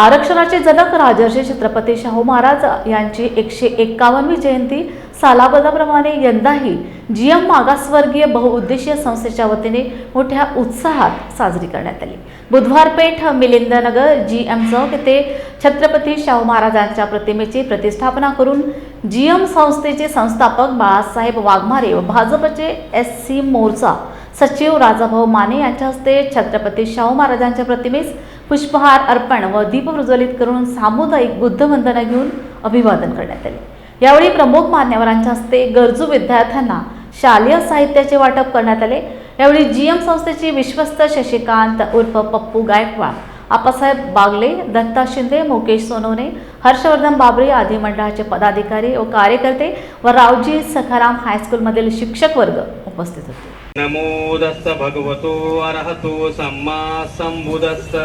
आरक्षणाचे जनक राजर्षी छत्रपती शाहू महाराज यांची एकशे एक्कावन्नवी जयंती सालाबदाप्रमाणे यंदाही जी एम मागासवर्गीय बहुउद्देशीय संस्थेच्या वतीने मोठ्या उत्साहात साजरी करण्यात आली. बुधवार पेठ मिलिंदनगर जी एम चौक येथे छत्रपती शाहू महाराजांच्या प्रतिमेची प्रतिष्ठापना करून जी एम संस्थेचे संस्थापक बाळासाहेब वाघमारे व भाजपचे एस सी मोर्चा सचिव राजाभाऊ माने यांच्या हस्ते छत्रपती शाहू महाराजांच्या प्रतिमेस पुष्पहार अर्पण व दीप प्रज्वलित करून सामुदायिक बुद्धवंदना घेऊन अभिवादन करण्यात आले. यावेळी प्रमुख मान्यवरांच्या हस्ते गरजू विद्यार्थ्यांना शालेय साहित्याचे वाटप करण्यात आले. यावेळी जी एम संस्थेचे विश्वस्त शशिकांत उर्फ पप्पू गायकवाड आप्पासाहेब बागले दत्ता शिंदे मुकेश सोनवणे हर्षवर्धन बाबरे आदी मंडळाचे पदाधिकारी व कार्यकर्ते व रावजी सखाराम हायस्कूलमधील शिक्षक वर्ग उपस्थित होते. नमो भगवतो अरहतो सम्मा संबुदस्त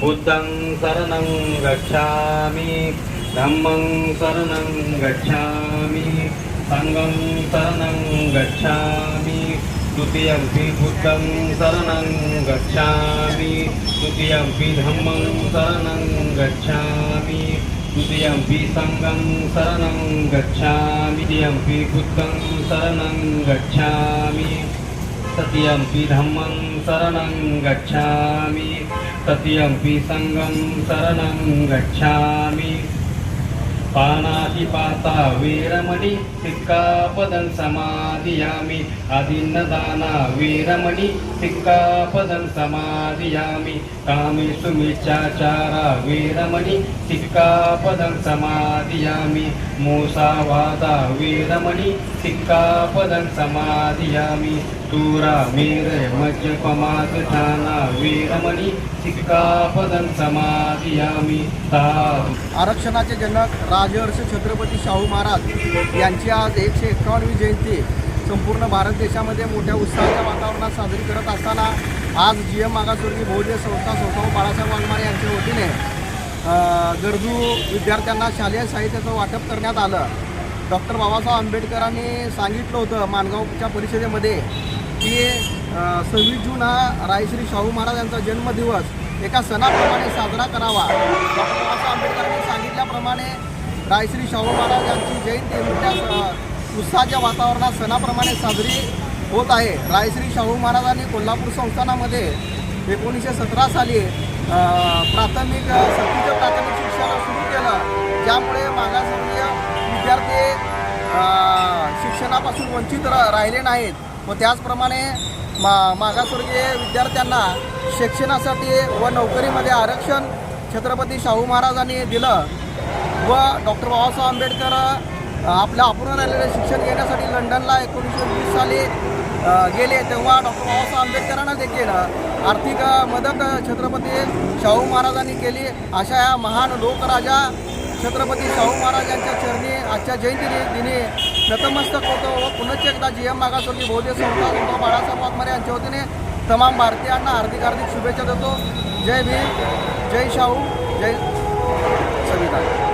बुद्धं शरणं गच्छामि धम्मं शरणं गच्छामि सङ्गं शरणं गच्छामि द्वितीयम्पि बुद्धं शरणं गच्छामि तृतीयम्पि धम्मं शरणं गच्छामि द्वितीयम्पि सङ्गं शरणं गच्छामि द्वितीयम्पि बुद्धं शरणं गच्छामि तृतीयम्पि धम्मं शरणं गच्छामि। तृतीयम्पि सङ्गं शरणं गच्छामि पाणातिपाता वीरमणि सिक्कापदं समाधियामि। अदिन्नदाना वीरमणि सिक्कापदं समाधियामि। कामेषु मिच्छाचारा वीरमणि सिक्कापदं समाधियामि। मूसावादा वीरमणि सिक्कापदं समाधियामि। दूरा मेरे मज्जपमादधाना वीरमणि आरक्षणाचे जनक राजहर्ष छत्रपती शाहू महाराज यांची आज एकशे एकावन्नवी जयंती संपूर्ण भारत देशामध्ये मोठ्या उत्साहाच्या वातावरणात साजरी करत असताना आज जी एम मागासवर्गीय बहुजन संस्था स्वतः बाळासाहेब वाघमारे यांच्या वतीने गरजू विद्यार्थ्यांना शालेय साहित्याचं वाटप करण्यात आलं. डॉक्टर बाबासाहेब आंबेडकरांनी सांगितलं होतं माणगावच्या परिषदेमध्ये की सव्वीस जून हा रायश्री शाहू महाराज यांचा जन्मदिवस. एका सणाप्रमाणे साजरा करावा. डॉक्टर बाबासाहेब आंबेडकरांनी सांगितल्याप्रमाणे रायश्री शाहू महाराज यांची जयंती मोठ्या उत्साहाच्या वातावरणात सणाप्रमाणे साजरी होत आहे. रायश्री शाहू महाराजांनी कोल्हापूर संस्थानामध्ये एकोणीसशे सतरा साली प्राथमिक सक्तीचं प्राथमिक शिक्षण सुरू केलं. ज्यामुळे मागासवर्गीय विद्यार्थी शिक्षणापासून वंचित राहिले नाहीत. व त्याचप्रमाणे मा मागासवर्गीय विद्यार्थ्यांना शिक्षणासाठी व नोकरीमध्ये आरक्षण छत्रपती शाहू महाराजांनी दिलं व डॉक्टर बाबासाहेब आंबेडकर आपलं आपल्या अपूर्ण राहिलेलं शिक्षण घेण्यासाठी लंडनला एकोणीसशे वीस साली गेले तेव्हा डॉक्टर बाबासाहेब आंबेडकरांना देखील आर्थिक मदत छत्रपती शाहू महाराजांनी केली. अशा या महान लोकराजा छत्रपती शाहू महाराज यांच्या चरणी आजच्या जयंती दिनी नतमस्तक होतो व पुनश्च एकदा जी एम मागासवर्गीय बहुजन संस्था संस्था बाळासाहेब वाघमारे यांच्या वतीने तमाम भारतीयांना हार्दिक हार्दिक शुभेच्छा देतो. जय भीम जय शाहू जय संविधान